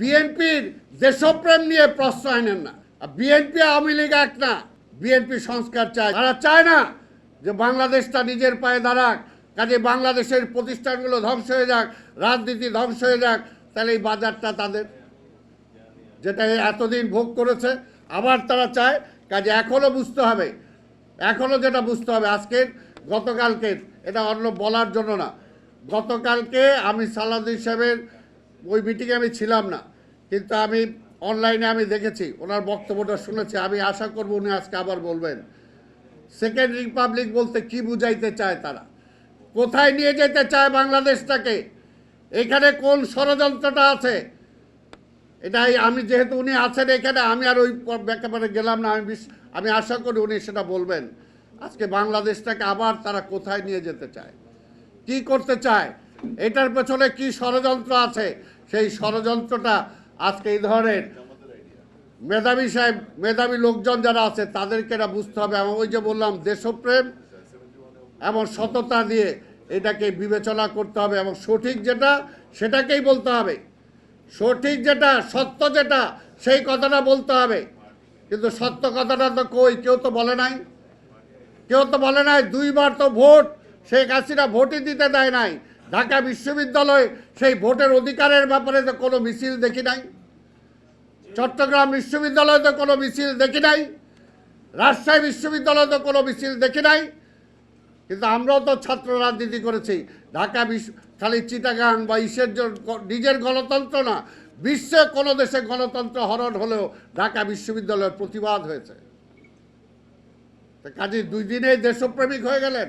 বিএনপির দেশপ্রেম নিয়ে প্রশ্রয় নেন না বিএনপি আওয়ামী লীগ এক না, বিএনপি সংস্কার চায়। তারা চায় না যে বাংলাদেশটা নিজের পায়ে দাঁড়াক, কাজে বাংলাদেশের প্রতিষ্ঠানগুলো ধ্বংস হয়ে যাক, রাজনীতি ধ্বংস হয়ে যাক, তাহলে এই বাজারটা তাদের। যেটা এতদিন ভোগ করেছে, আবার তারা চায়, কাজে এখনও বুঝতে হবে এখনও যেটা বুঝতে হবে, আজকের, গতকালকের, এটা অন্য বলার জন্য না। গতকালকে আমি সালাদ সাহেবের ওই মিটিংয়ে আমি ছিলাম না। কিন্তু আমি অনলাইনে আমি দেখেছি, ওনার বক্তব্যটা শুনেছি, আমি আশা করব উনি আজকে আবার বলবেন। সেকেন্ড রিপাবলিক বলতে কি বুঝাইতে চায় তারা? কোথায় নিয়ে যেতে চায় বাংলাদেশটাকে? এখানে কোন ষড়যন্ত্রটা আছে? এটাই আমি যেহেতু উনি আছেন এখানে, আমি আর ওই ব্যাপারে গেলাম না, আমি আমি আশা করি উনি সেটা বলবেন। আজকে বাংলাদেশটাকে আবার তারা কোথায় নিয়ে যেতে চায়? কি করতে চায়? এটার পেছনে কি ষড়যন্ত্র আছে? সেই ষড়যন্ত্রটা আজকে এই ধরনের মেধাবী সাহেব, মেধাবী লোকজন যারা আছে, তাদেরকে এটা বুঝতে হবে। এবং ওই যে বললাম, দেশপ্রেম এবং সততা দিয়ে এটাকে বিবেচনা করতে হবে এবং সঠিক যেটা, সেটাকেই বলতে হবে। সঠিক যেটা, সত্য যেটা, সেই কথাটা বলতে হবে। কিন্তু সত্য কথাটা তো কই, কেউ তো বলে নাই। কেউ তো বলে নাই, দুইবার তো ভোট, শেখ হাসিনা ভোটই দিতে দেয় নাই। ঢাকা বিশ্ববিদ্যালয়ে সেই ভোটের অধিকারের ব্যাপারে তো কোনো মিছিল দেখি নাই। চট্টগ্রাম বিশ্ববিদ্যালয়ে তো কোনো মিছিল দেখি নাই। রাজশাহী বিশ্ববিদ্যালয়ে তো কোনো মিছিল দেখি নাই। কিন্তু আমরাও তো ছাত্র রাজনীতি করেছি। ঢাকা বিশ্ব খালি চিটাগাং বা ইসের নিজের গণতন্ত্র না, বিশ্বে কোনো দেশে গণতন্ত্র হরণ হলেও ঢাকা বিশ্ববিদ্যালয়ের প্রতিবাদ হয়েছে। কাজে দুই দিনেই দেশপ্রেমিক হয়ে গেলেন।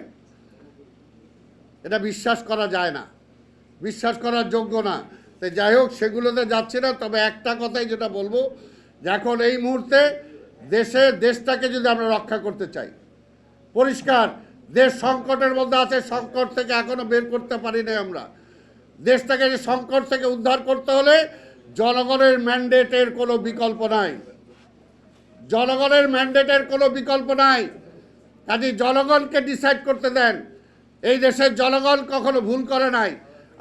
এটা বিশ্বাস করা যায় না। বিশ্বাস করার যোগ্য না। তো যাই হোক, সেগুলোতে যাচ্ছে না, তবে একটা কথাই যেটা বলব যে এখন এই মুহূর্তে দেশে, দেশটাকে যদি আমরা রক্ষা করতে চাই, পরিষ্কার, দেশ সংকটের মধ্যে আছে, সংকট থেকে এখনও বের করতে পারি নাই আমরা। দেশটাকে যে সংকট থেকে উদ্ধার করতে হলে জনগণের ম্যান্ডেটের কোনো বিকল্প নাই। জনগণের ম্যান্ডেটের কোনো বিকল্প নাই। কাজে জনগণকে ডিসাইড করতে দেন। এই দেশের জনগণ কখনো ভুল করে নাই।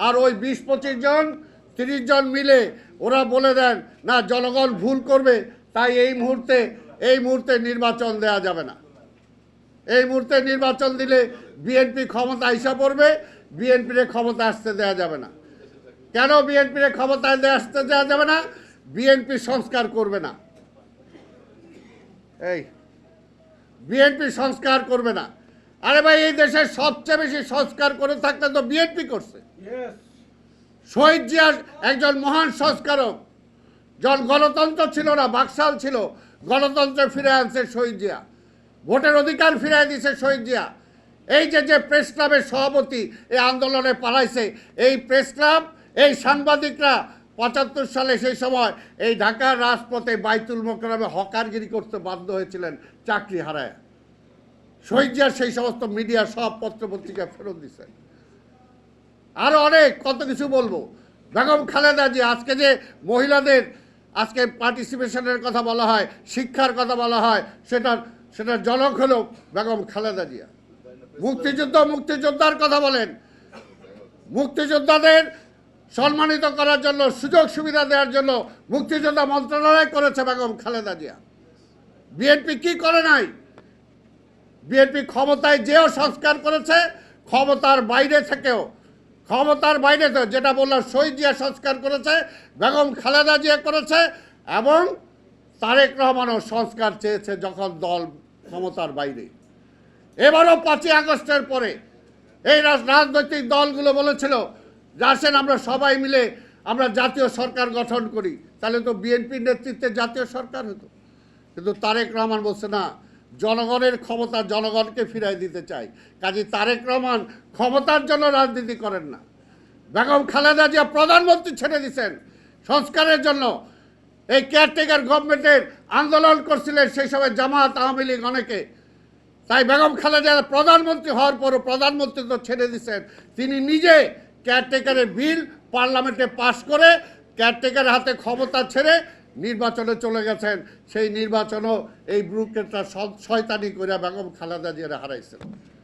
আর ওই বিশ পঁচিশ জন, তিরিশ জন মিলে ওরা বলে দেন, না, জনগণ ভুল করবে, তাই এই মুহূর্তে এই মুহূর্তে নির্বাচন দেওয়া যাবে না। এই মুহূর্তে নির্বাচন দিলে বিএনপি ক্ষমতা হিসাব পড়বে, বিএনপির ক্ষমতা আসতে দেওয়া যাবে না। কেন বিএনপির ক্ষমতায় দিয়ে আসতে দেওয়া যাবে না? বিএনপি সংস্কার করবে না। এই, বিএনপি সংস্কার করবে না। আরে ভাই এই দেশের সবচেয়ে বেশি সংস্কার করে থাকতে তো বিএনপি করছে। শহীদ জিয়ার একজন মহান সংস্কারক যখন গণতন্ত্র ছিল না বাকশাল ছিল গণতন্ত্র ফিরে আনছে শহীদ জিয়া। ভোটের অধিকার ফিরে দিছে শহীদ জিয়া। এই যে যে প্রেস ক্লাবের সভাপতি এই আন্দোলনে পালাইছে এই প্রেস ক্লাব এই সাংবাদিকরা পঁচাত্তর সালে সেই সময় এই ঢাকার রাজপথে বাইতুল মোকরমে হকারগিরি করতে বাধ্য হয়েছিলেন চাকরি হারায়। শহীদ সেই সমস্ত মিডিয়া সব পত্র পত্রপত্রিকা ফেরত দিছে। আরও অনেক, কত কিছু বলব। বেগম খালেদা জি, আজকে যে মহিলাদের, আজকে পার্টিসিপেশনের কথা বলা হয়, শিক্ষার কথা বলা হয়, সেটার সেটার জনক হলো বেগম খালেদা জিয়া। মুক্তিযুদ্ধ মুক্তিযোদ্ধার কথা বলেন। মুক্তিযোদ্ধাদের সম্মানিত করার জন্য, সুযোগ সুবিধা দেওয়ার জন্য মুক্তিযোদ্ধা মন্ত্রণালয় করেছে বেগম খালেদা জিয়া। বিএনপি কি করে নাই? বিএনপি ক্ষমতায় যেও সংস্কার করেছে, ক্ষমতার বাইরে থেকেও। ক্ষমতার বাইরে থেকে যেটা বললাম, শহীদ জিয়া সংস্কার করেছে, বেগম খালেদা জিয়া করেছে, এবং তারেক রহমানও সংস্কার চেয়েছে যখন দল ক্ষমতার বাইরে। এবারও পাঁচই আগস্টের পরে এই রাজ- রাজনৈতিক দলগুলো বলেছিল, যে আসেন আমরা সবাই মিলে আমরা জাতীয় সরকার গঠন করি। তাহলে তো বিএনপির নেতৃত্বে জাতীয় সরকার হতো। কিন্তু তারেক রহমান বলছে, না জনগণের ক্ষমতা জনগণকে ফিরাই দিতে চাই। কাজী তারেক রহমান ক্ষমতার জন্য রাজনীতি করেন না। বেগম খালেদা জিয়া প্রধানমন্ত্রী ছেড়ে দিছেন। সংস্কারের জন্য এই কেয়ারটেকার গভর্নমেন্টের আন্দোলন করছিলেন সেই সময় জামাত আওয়ামী লীগ অনেকে। তাই বেগম খালেদা প্রধানমন্ত্রী হওয়ার পরও প্রধানমন্ত্রী তো ছেড়ে দিচ্ছেন তিনি নিজে কেয়ারটেকারের বিল পার্লামেন্টে পাশ করে কেয়ারটেকারের হাতে ক্ষমতা ছেড়ে নির্বাচনে চলে গেছেন সেই নির্বাচনও এই ব্রুকেটটা শয়তানি করে বেগম খালেদা জিয়ারা হারাইছেন।